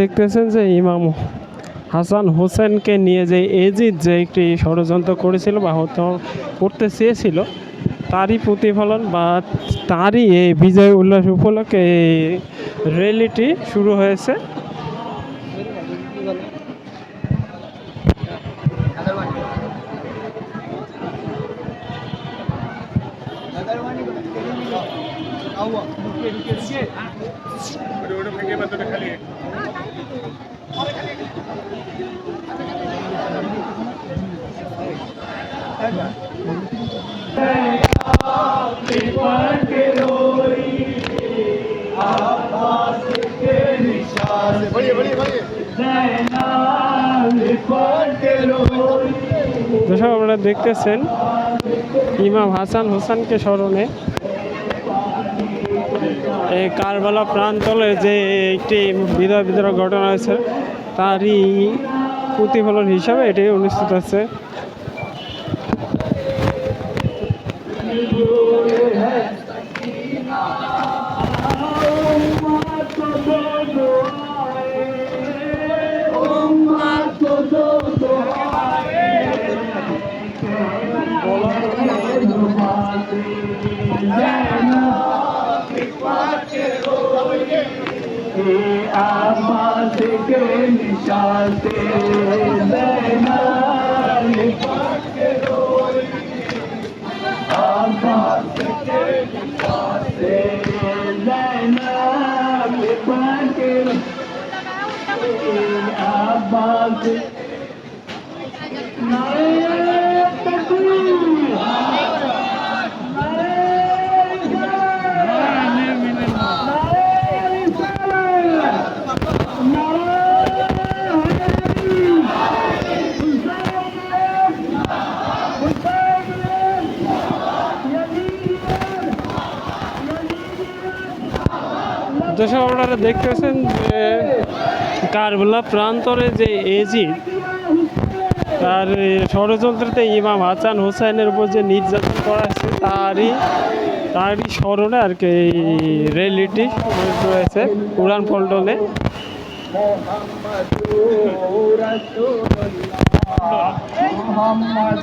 দেখতেছেন যে ইমাম হাসান হোসেনকে নিয়ে যে এজিদ যে একটি ষড়যন্ত্র করেছিল বা হত্যা করতে চেয়েছিল, তারই প্রতিফলন বা তারই এই বিজয় উল্লাস উপলক্ষে এই র্যালিটি শুরু হয়েছে। দর্শক আপনারা দেখতেছেন ইমাম হাসান হোসেনকে স্মরণে। এই কারবালা প্রান্তলে যে একটি বিধবা বিদ্রোহ ঘটনা হয়েছে তারই প্রতিফলন হিসাবে এটি অনুষ্ঠিত हा बासे निकासे बैना आ बासे जैनाग দর্শক, আপনারা দেখতেছেন যে কারবালা প্রান্তরে যে এজি তার ষড়যন্ত্রতে ইমাম হাসান হোসেনের উপর যে নির্যাতন করা হয়েছে, তারই তারই স্মরণে আর কি এই র্যালিটি রয়েছে উড়ান পল্টনে। মোহাম্মদ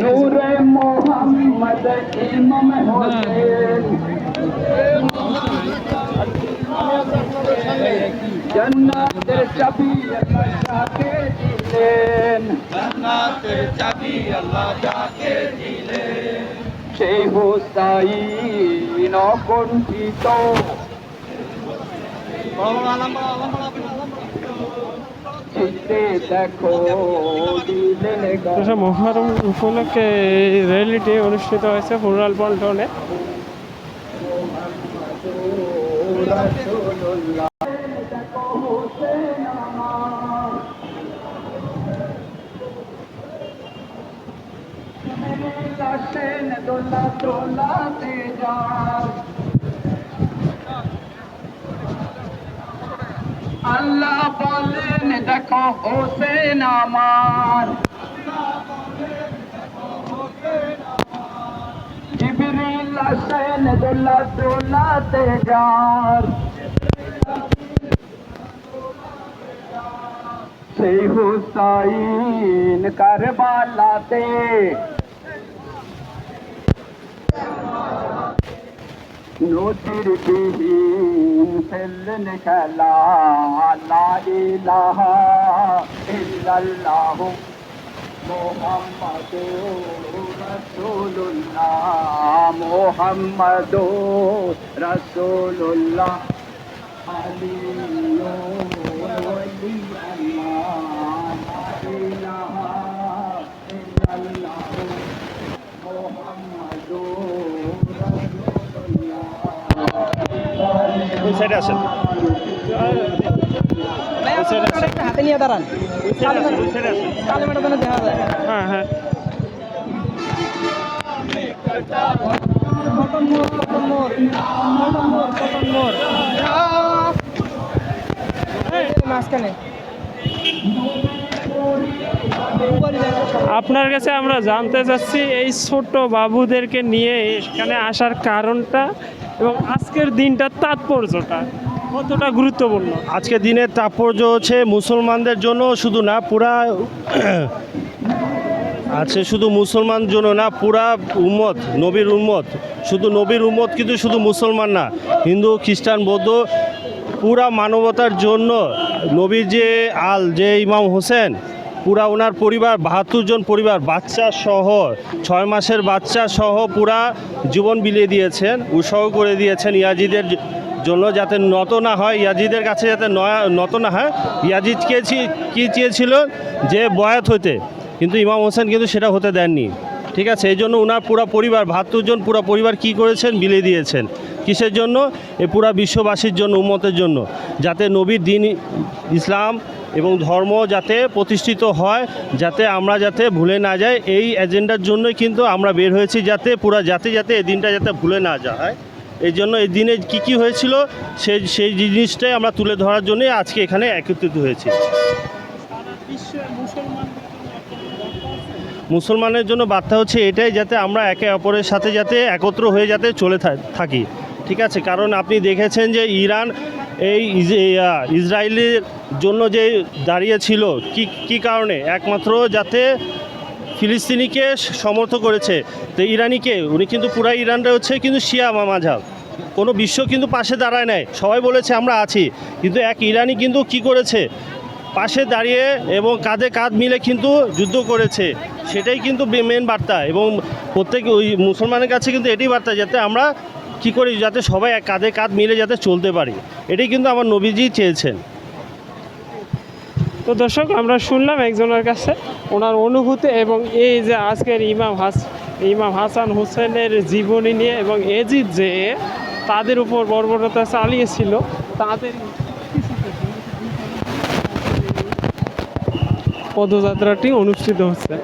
নূরে মোহাম্মদ ইমাম হোসেন। জান্নাতের চাবি আল্লাহ যাকে দিলেন। জান্নাতের চাবি আল্লাহ যাকে দিলেন। সেই হুসাইন অকণ্ঠিত। চিত্তে দেখো দিলেন দর্শক মহরম উপলক্ষে র্যালিটি অনুষ্ঠিত হয়েছে উড়াল পল্টনে। দোলা দোলাতে যায় আল্লাহ দেখো হোসেন আমার জিবরিল আসেন দোলা দোলাতে যার। সেই হুসাইন কারবালাতে न कला محمد رسول मोहम्मदो محمد رسول रसोल्ल्ल्ला अली সাইডে আসেন। হাতে নিয়ে দাঁড়ান। দেখা যায়। হ্যাঁ হ্যাঁ। মাঝখানে। আপনার কাছে আমরা জানতে চাচ্ছি এই ছোট বাবুদেরকে নিয়ে এখানে আসার কারণটা এবং আজকের দিনটার তাৎপর্যটা কতটা গুরুত্বপূর্ণ? আজকে দিনের তাৎপর্য হচ্ছে মুসলমানদের জন্য শুধু না, পুরা আছে শুধু মুসলমান জন্য না, পুরা উম্মত, নবীর উম্মত। শুধু নবীর উম্মত কিন্তু শুধু মুসলমান না, হিন্দু, খ্রিস্টান, বৌদ্ধ, পুরা মানবতার জন্য নবীর যে আল, যে ইমাম হোসেন পুরা ওনার পরিবার, বাহাত্তর জন পরিবার, বাচ্চা সহ, ছয় মাসের বাচ্চা সহ পুরা জীবন বিলিয়ে দিয়েছেন, উৎসাহ করে দিয়েছেন ইয়াজিদের জন্য যাতে নত না হয়, ইয়াজিদের কাছে যাতে নয়া, নত না হয়। ইয়াজিদ কে কি চেয়েছিল? যে বয়াত হইতে। কিন্তু ইমাম হোসেন কিন্তু সেটা হতে দেননি। ঠিক আছে? এই জন্য ওনার পুরা পরিবার, বাহাত্তর জন পুরা পরিবার কি করেছেন? বিলিয়ে দিয়েছেন। কিসের জন্য? এ পুরা বিশ্ববাসীর জন্য, উম্মতের জন্য। যাতে নবীর দিন, ইসলাম এবং ধর্ম যাতে প্রতিষ্ঠিত হয়, যাতে আমরা যাতে ভুলে না যাই, এই এজেন্ডার জন্যই কিন্তু আমরা বের হয়েছি যাতে পুরা জাতি যাতে এই দিনটা যাতে ভুলে না যায়। এই জন্য এই দিনে কি কি হয়েছিল সেই সেই জিনিসটাই আমরা তুলে ধরার জন্যই আজকে এখানে একত্রিত হয়েছি। মুসলমানের জন্য বার্তা হচ্ছে এটাই, যাতে আমরা একে অপরের সাথে যাতে একত্র হয়ে যাতে চলে থাকি। ঠিক আছে? কারণ আপনি দেখেছেন যে ইরান এই ইসরায়েলের জন্য যে দাঁড়িয়েছিল কি কি কারণে? একমাত্র যাতে ফিলিস্তিনিকে সমর্থ করেছে। তো ইরানিকে, উনি কিন্তু পুরা ইরানটা হচ্ছে কিন্তু শিয়া মাঝাব। কোনো বিশ্ব কিন্তু পাশে দাঁড়ায় নাই। সবাই বলেছে আমরা আছি। কিন্তু এক ইরানি কিন্তু কি করেছে? পাশে দাঁড়িয়ে এবং কাঁধে কাঁধ মিলে কিন্তু যুদ্ধ করেছে। সেটাই কিন্তু মেন বার্তা এবং প্রত্যেক ওই মুসলমানের কাছে কিন্তু এটি বার্তা, যাতে আমরা কি করি যাতে সবাই এক কাঁধে কাঁধ মিলে যাতে চলতে পারি? এটাই কিন্তু আমার নবীজি চেয়েছেন। তো দর্শক, আমরা শুনলাম একজনের কাছে ওনার অনুভূতি এবং এই যে আজকের ইমাম হাস, ইমাম হাসান হোসেনের জীবনী নিয়ে এবং এজিদ যে তাদের উপর বর্বরতা চালিয়েছিল, তাদের পদযাত্রাটি অনুষ্ঠিত হচ্ছে।